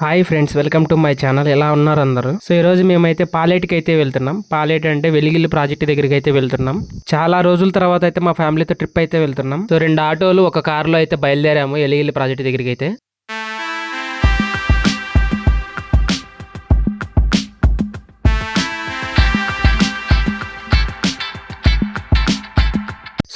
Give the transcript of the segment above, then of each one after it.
Hi friends welcome to my channel ఎలా ఉన్నారు అందరూ? సో ఈ రోజు మేమైతే పాలేటికి అయితే వెళ్తున్నాం. పాలేటి అంటే వెలిగిల్లి ప్రాజెక్ట్ దగ్గరికి అయితే వెళ్తున్నాం. చాలా రోజుల తర్వాత అయితే మా ఫ్యామిలీతో ట్రిప్ అయితే వెళ్తున్నాం. సో రెండు ఆటోలు ఒక కారులో అయితే బయలుదేరాము వెలిగిల్లి ప్రాజెక్ట్ దగ్గరికి అయితే.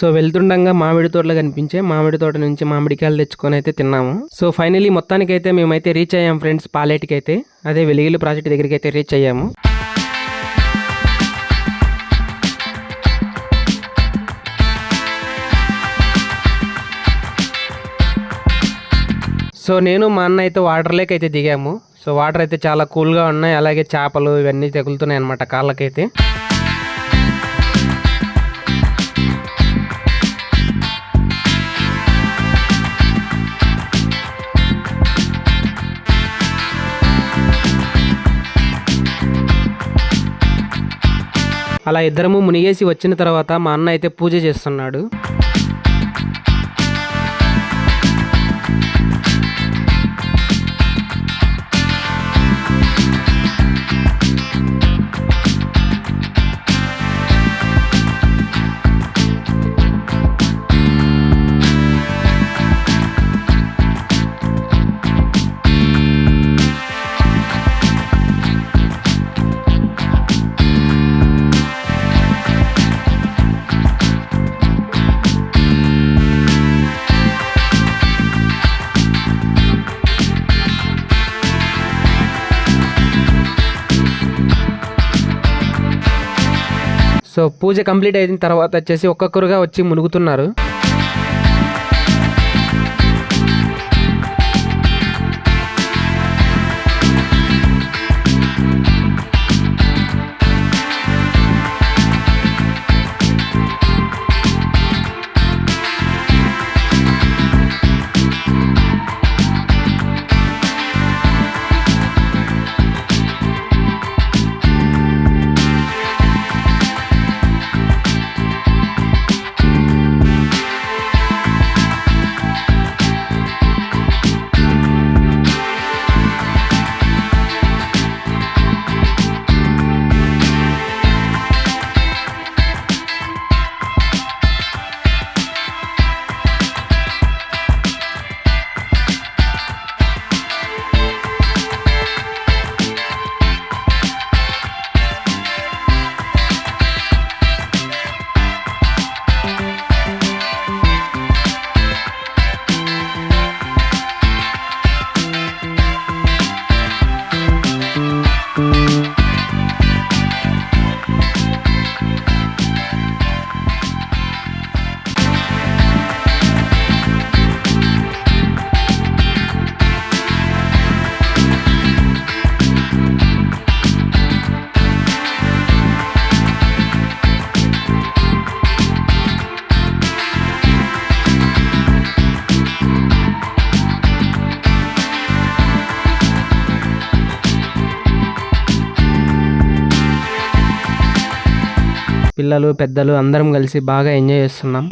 సో వెళ్తుండగా మామిడి తోటలు కనిపించే మామిడి తోట నుంచి మామిడికాయలు తెచ్చుకొని అయితే తిన్నాము. సో ఫైనలీ మొత్తానికి అయితే మేమైతే రీచ్ అయ్యాం ఫ్రెండ్స్ పాలేటికి అయితే అదే వెలిగిలి ప్రాజెక్ట్ దగ్గరికి అయితే రీచ్ అయ్యాము. సో నేను మా అన్న అయితే వాటర్ లేక్ అయితే దిగాము. సో వాటర్ అయితే చాలా కూల్గా ఉన్నాయి. అలాగే చేపలు ఇవన్నీ తగులుతున్నాయి అనమాట కాళ్ళకైతే. అలా ఇద్దరము మునిగేసి వచ్చిన తర్వాత మా అన్న అయితే పూజ చేస్తున్నాడు. సో పూజ కంప్లీట్ అయిన తర్వాత వచ్చేసి ఒక్కొక్కరుగా వచ్చి మునుగుతున్నారు. పిల్లలు పెద్దలు అందరం కలిసి బాగా ఎంజాయ్ చేస్తున్నాం.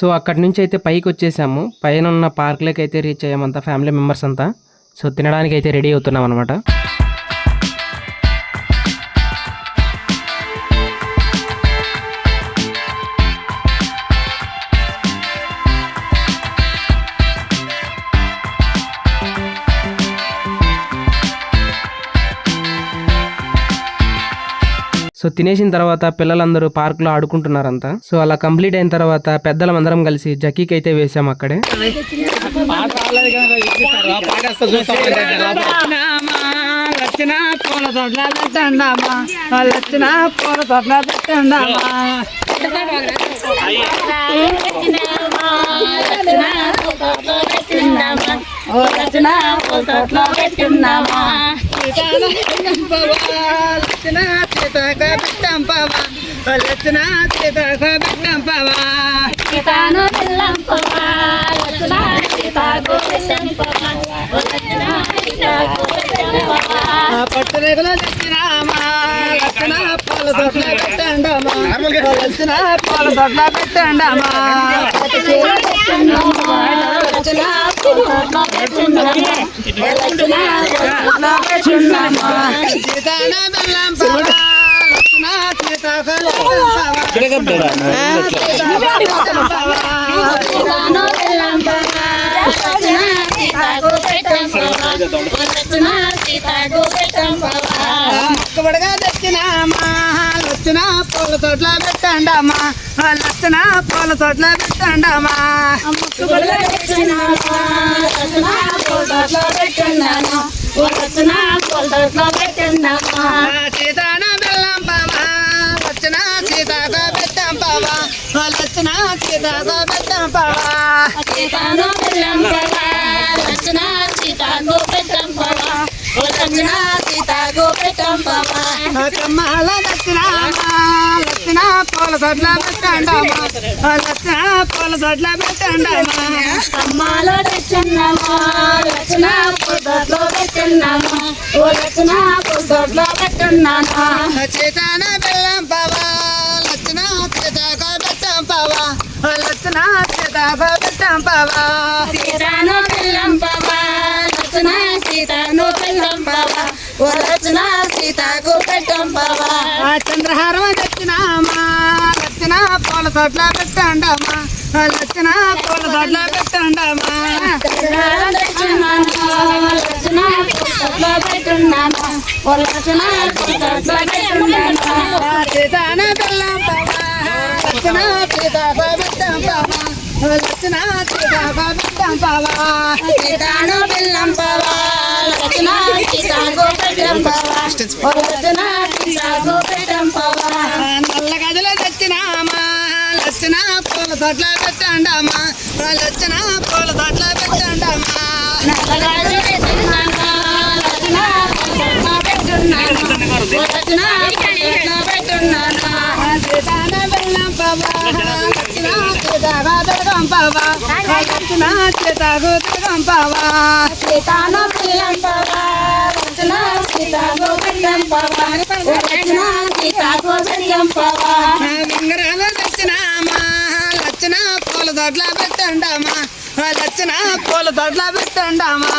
సో అక్కడి నుంచి అయితే పైకి వచ్చేసాము పైన ఉన్న పార్క్లోకి అయితే రీచ్ అయ్యామంతా ఫ్యామిలీ మెంబర్స్ అంతా. సో తినడానికి అయితే రెడీ అవుతున్నాం అనమాట సో తినేసిన తర్వాత పిల్లలందరూ పార్క్లో ఆడుకుంటున్నారంతా. సో అలా కంప్లీట్ అయిన తర్వాత పెద్దలం అందరం కలిసి జకీకి అయితే వేసాం అక్కడే. లక్షణ పూల తోటల పెట్టండమ్మా లక్షణ పూల తోటల పెట్టండమ్మా ఓ సీతాను పిల్లంపవా లక్షణ సీతాకు పిల్లంపవా తెచ్చినామా పూల పూల సీతాన పవా లక్షణ సీతాక సీతాను పిల్లంపవా లక్షణ సీతాకు పెట్టంపవా పూల సీతాకు పెట్టంపవా మొక్కబడిగా తెచ్చినామా లక్షణ పూల తోటల పెట్టండమ్మా లక్షణ పూల పెట్టండమ్మా పవా లక్షణ సీతాక పెట్టం పవా సీతాను పిల్లంపవా లక్షణ సీతాకు పెట్టంపవా లక్షణ సీతాకు పెట్టంపవా కమ్మాల దక్షిణామా లక్షణ పూల తోటల పెట్టండమా లక్షణ పూల తోటల పెట్టండమా అమ్మాలో తెచ్చున్నామా లక్షణ పొద్దుట్లో పెట్టున్నామా ఓ లక్షణ పొద్దుట్లో పెట్టున్నామా సీతాన బెల్లం పవా లక్షణ సీతాక పెట్టం పవా సీతాను పిల్లంపవా లక్షణ సీతాను పిల్లంపవా ఓ లక్షణ సీతాకు పెట్టంపవా ఆ చంద్రహారం దక్షిణామా లక్షణ పూల తోటల పెట్టండమ్మా లక్షణ పూల తోటల పెట్టండమ్మా సీతాన పవా లక్షణ పవా లక్షణ సీతాక పెట్టం పవా సీతాను పిల్లంపవా లక్షణ సీతాకు పెట్టంపవా ఓ లక్షణ సీతాకు నల్ల గదిలో తెచ్చినామా లక్షణ పూల తోటల పెట్టండమ్మా లక్షణ పూల తోటల లక్షణ పొద్దుట్లో పెట్టున్నామా ఓ లక్షణ సీతాన బెల్లం లక్షణ సీతాక తిరగం పవా లక్షణ సీతాకు తిరగం పవా సీతాను పిల్లంపవా లక్షణ సీతాకు పెట్టంపవా ఓ లక్షణ సీతాకు పెట్టంపవా లక్షణ పూల తోటల పెట్టండమా లక్షణ పూల తోటల పెట్టండమ్మా.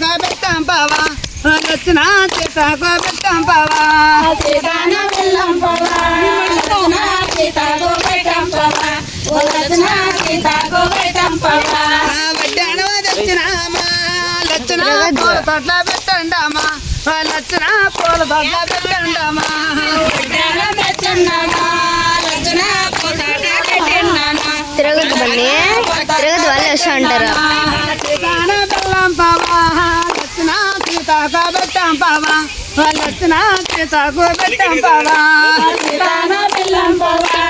సీతాక పెట్టం పవా లక్షణ సీతాక పెట్టం పవా సీతాన పిల్లంపవా లక్షణ సీతాకు పెట్టంపవా ఓ లక్షణ సీతాకు వడ్డాను లక్షణ పూల తోటల పెట్టండమ్మా లక్షణ పూల తోటల పొద్దుట్లో పెట్టినామా తిరగదు బండి తిరగదు వాళ్ళు వస్తూ ఉంటారు పెట్టాం పెట్టం వాళ్ళు వచ్చిన సీతాకు పెట్టాం పవా సీతాన పిల్లంపవా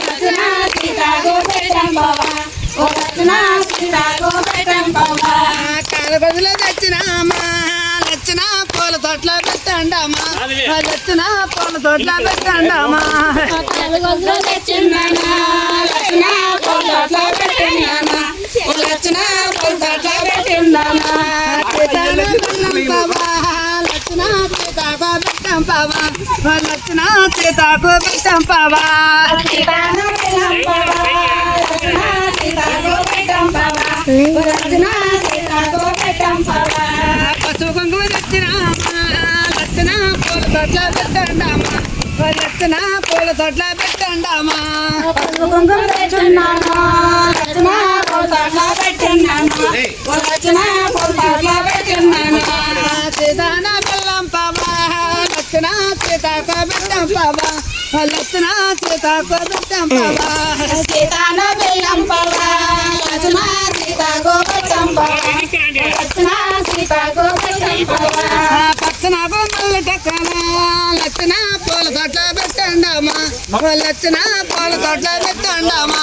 లక్షణ సీతాకు పెట్టాం ఓ లక్షణ సీతాకు పెట్టంపవా కాలు బదులు తెచ్చినామా వచ్చిన పూల తోట్ల పెట్టండమ్మా వాళ్ళు వచ్చిన పూల తోట్ల పెట్టండమ్మా తెలుగులో తెచ్చున్నానా లక్షణ పొద్దుట్లో పెట్టినానా ఓ లక్షణ పొద్దుట్లో పెట్టినా సీతాన బెల్లం సీతాకు పెట్టం పవా పూల తొట్ల పెట్టండామా లచ్చన పూల తొట్ల పెట్టండామా పసుపు కుంకుమ లచ్చన పెట్టున్నాను లచ్చన పోతాట్ల పెట్టున్నాను సీతాన బెల్లం పవా లచ్చన సీతాకు బెట్టం పవా లచ్చన సీతాకు బెట్టం పవా సీతాన బెల్లం పవా లచ్చన సీతాకు పెట్టం పవా లచ్చన సీతాకు పెట్టం పవా పచ్చన బొమ్మల టక్కన లచ్చన పూల తోట పెట్టండమ్మా. లచ్చన పూల తోట పెట్టండమ్మా.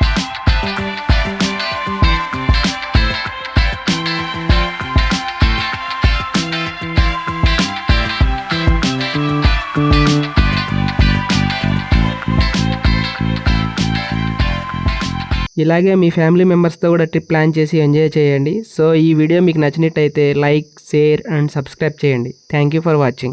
ఇలాగే మీ ఫ్యామిలీ మెంబర్స్తో కూడా ట్రిప్ ప్లాన్ చేసి ఎంజాయ్ చేయండి. సో ఈ వీడియో మీకు నచ్చినట్టయితే లైక్ షేర్ అండ్ సబ్స్క్రైబ్ చేయండి. Thank you for watching.